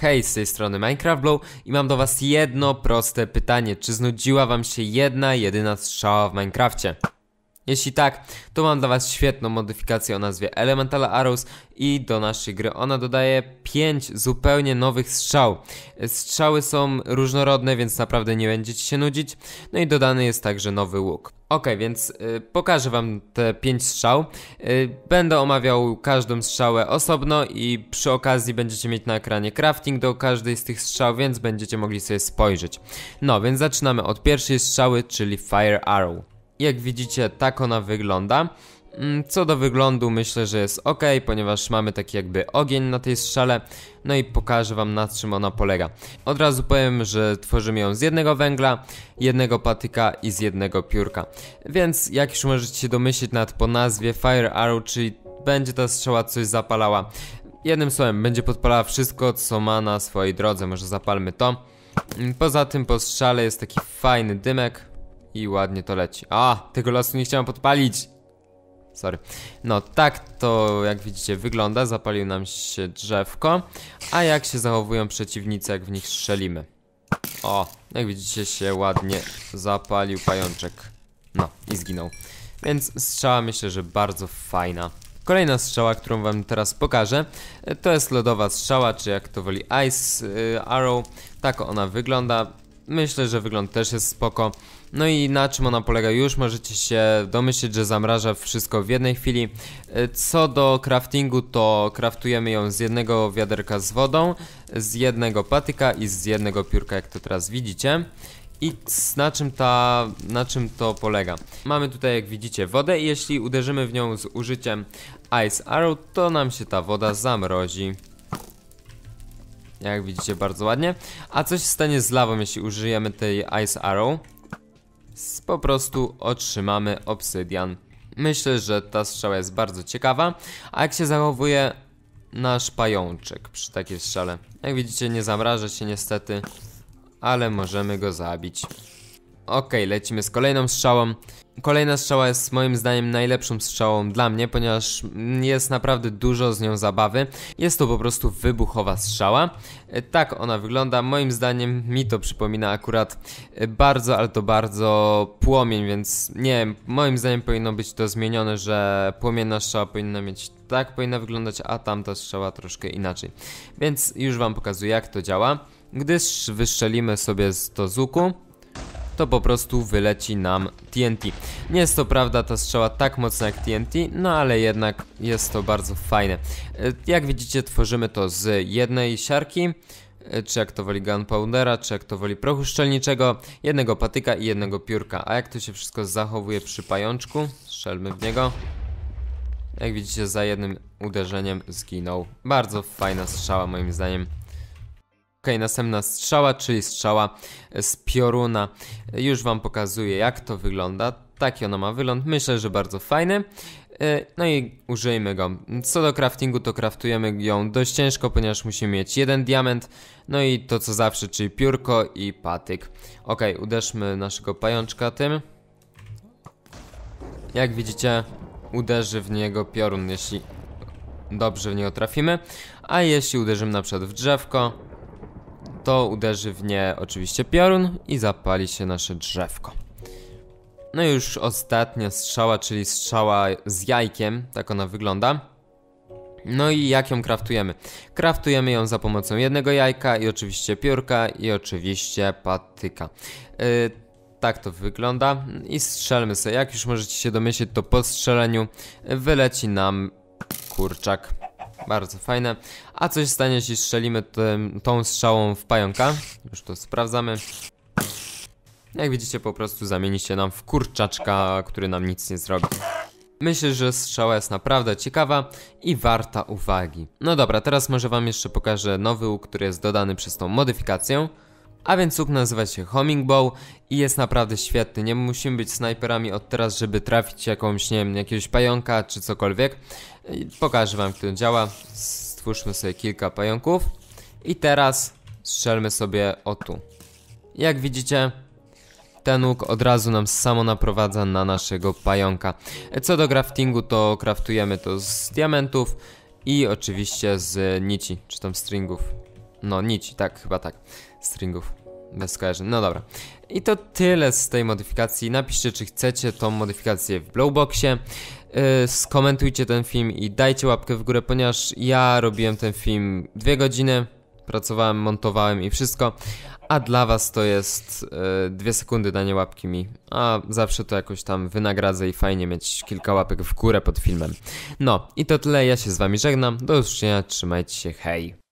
Hej, z tej strony Minecraft Blow i mam do was jedno proste pytanie. Czy znudziła wam się jedna, jedyna strzała w Minecrafcie? Jeśli tak, to mam dla was świetną modyfikację o nazwie Elemental Arrows i do naszej gry ona dodaje 5 zupełnie nowych strzał. Strzały są różnorodne, więc naprawdę nie będziecie się nudzić. No i dodany jest także nowy łuk. Ok, więc y, pokażę wam te 5 strzał. Y, będę omawiał każdą strzałę osobno i przy okazji będziecie mieć na ekranie crafting do każdej z tych strzał, więc będziecie mogli sobie spojrzeć. No, więc zaczynamy od pierwszej strzały, czyli Fire Arrow. Jak widzicie, tak ona wygląda. Mm, co do wyglądu myślę, że jest ok, ponieważ mamy taki jakby ogień na tej strzale. No i pokażę wam na czym ona polega. Od razu powiem, że tworzymy ją z jednego węgla, jednego patyka i z jednego piórka. Więc jak już możecie się domyślić nad po nazwie Fire Arrow, czyli będzie ta strzała coś zapalała. Jednym słowem, będzie podpalała wszystko, co ma na swojej drodze. Może zapalmy to. Mm, Poza tym po strzale jest taki fajny dymek, i ładnie to leci. A, tego lasu nie chciałem podpalić. Sorry. No, tak to jak widzicie wygląda. Zapalił nam się drzewko. A jak się zachowują przeciwnicy, jak w nich strzelimy? O, jak widzicie się ładnie zapalił pajączek. No, i zginął. Więc strzała myślę, że bardzo fajna. Kolejna strzała, którą wam teraz pokażę, to jest lodowa strzała, czy jak to woli Ice y, Arrow. Tak ona wygląda. Myślę, że wygląd też jest spoko. No i na czym ona polega już możecie się domyślić, że zamraża wszystko w jednej chwili. E, co do craftingu to craftujemy ją z jednego wiaderka z wodą, z jednego patyka i z jednego piórka jak to teraz widzicie. I na czym, ta, na czym to polega? Mamy tutaj jak widzicie wodę i jeśli uderzymy w nią z użyciem Ice Arrow to nam się ta woda zamrozi. Jak widzicie bardzo ładnie. A co się stanie z lawą jeśli użyjemy tej Ice Arrow? po prostu otrzymamy obsydian. Myślę, że ta strzała jest bardzo ciekawa. A jak się zachowuje nasz pajączek przy takiej strzale? Jak widzicie nie zamraża się niestety, ale możemy go zabić. Ok, lecimy z kolejną strzałą. Kolejna strzała jest moim zdaniem najlepszą strzałą dla mnie, ponieważ jest naprawdę dużo z nią zabawy. Jest to po prostu wybuchowa strzała. E, tak ona wygląda. Moim zdaniem mi to przypomina akurat e, bardzo, ale to bardzo płomień, więc nie wiem, moim zdaniem powinno być to zmienione, że płomienna strzała powinna mieć tak powinna wyglądać, a tamta strzała troszkę inaczej. Więc już wam pokazuję jak to działa. Gdy wystrzelimy sobie to z łuku, to po prostu wyleci nam TNT. Nie jest to prawda ta strzała tak mocna jak TNT, no ale jednak jest to bardzo fajne. E, jak widzicie tworzymy to z jednej siarki, e, czy jak to woli gunpowdera, czy jak to woli prochu szczelniczego, jednego patyka i jednego piórka. A jak to się wszystko zachowuje przy pajączku? Strzelmy w niego. Jak widzicie za jednym uderzeniem zginął. Bardzo fajna strzała moim zdaniem. Ok, następna strzała, czyli strzała z pioruna. Już Wam pokazuję jak to wygląda. Taki ona ma wygląd, myślę, że bardzo fajny. E, no i użyjmy go. Co do craftingu, to craftujemy ją dość ciężko, ponieważ musimy mieć jeden diament. No i to co zawsze, czyli piórko i patyk. Ok, uderzmy naszego pajączka tym. Jak widzicie, uderzy w niego piorun, jeśli dobrze w niego trafimy. A jeśli uderzymy na przykład w drzewko, to uderzy w nie oczywiście piorun i zapali się nasze drzewko. No i już ostatnia strzała, czyli strzała z jajkiem, tak ona wygląda. No i jak ją kraftujemy? Kraftujemy ją za pomocą jednego jajka i oczywiście piórka i oczywiście patyka. Yy, tak to wygląda i strzelmy sobie. Jak już możecie się domyślić, to po strzeleniu wyleci nam kurczak. Bardzo fajne. A coś stanie, jeśli strzelimy tym, tą strzałą w pająka? Już to sprawdzamy. Jak widzicie, po prostu zamieni się nam w kurczaczka, który nam nic nie zrobi. Myślę, że strzała jest naprawdę ciekawa i warta uwagi. No dobra, teraz może wam jeszcze pokażę nowy łuk, który jest dodany przez tą modyfikację. A więc łuk nazywa się Homing Bow i jest naprawdę świetny. Nie musimy być snajperami od teraz, żeby trafić jakąś, nie wiem, jakiegoś pająka czy cokolwiek. Pokażę wam, jak to działa. Stwórzmy sobie kilka pająków. I teraz strzelmy sobie o tu. Jak widzicie, ten łuk od razu nam samo naprowadza na naszego pająka. Co do craftingu, to craftujemy to z diamentów i oczywiście z nici, czy tam stringów. No, nici, tak, chyba tak. Stringów. Bez skojarzeń. No dobra. I to tyle z tej modyfikacji. Napiszcie, czy chcecie tą modyfikację w Blowboxie. Yy, skomentujcie ten film i dajcie łapkę w górę, ponieważ ja robiłem ten film dwie godziny. Pracowałem, montowałem i wszystko. A dla was to jest yy, dwie sekundy danie łapki mi. A zawsze to jakoś tam wynagradzę i fajnie mieć kilka łapek w górę pod filmem. No i to tyle. Ja się z wami żegnam. Do usłyszenia. Trzymajcie się. Hej.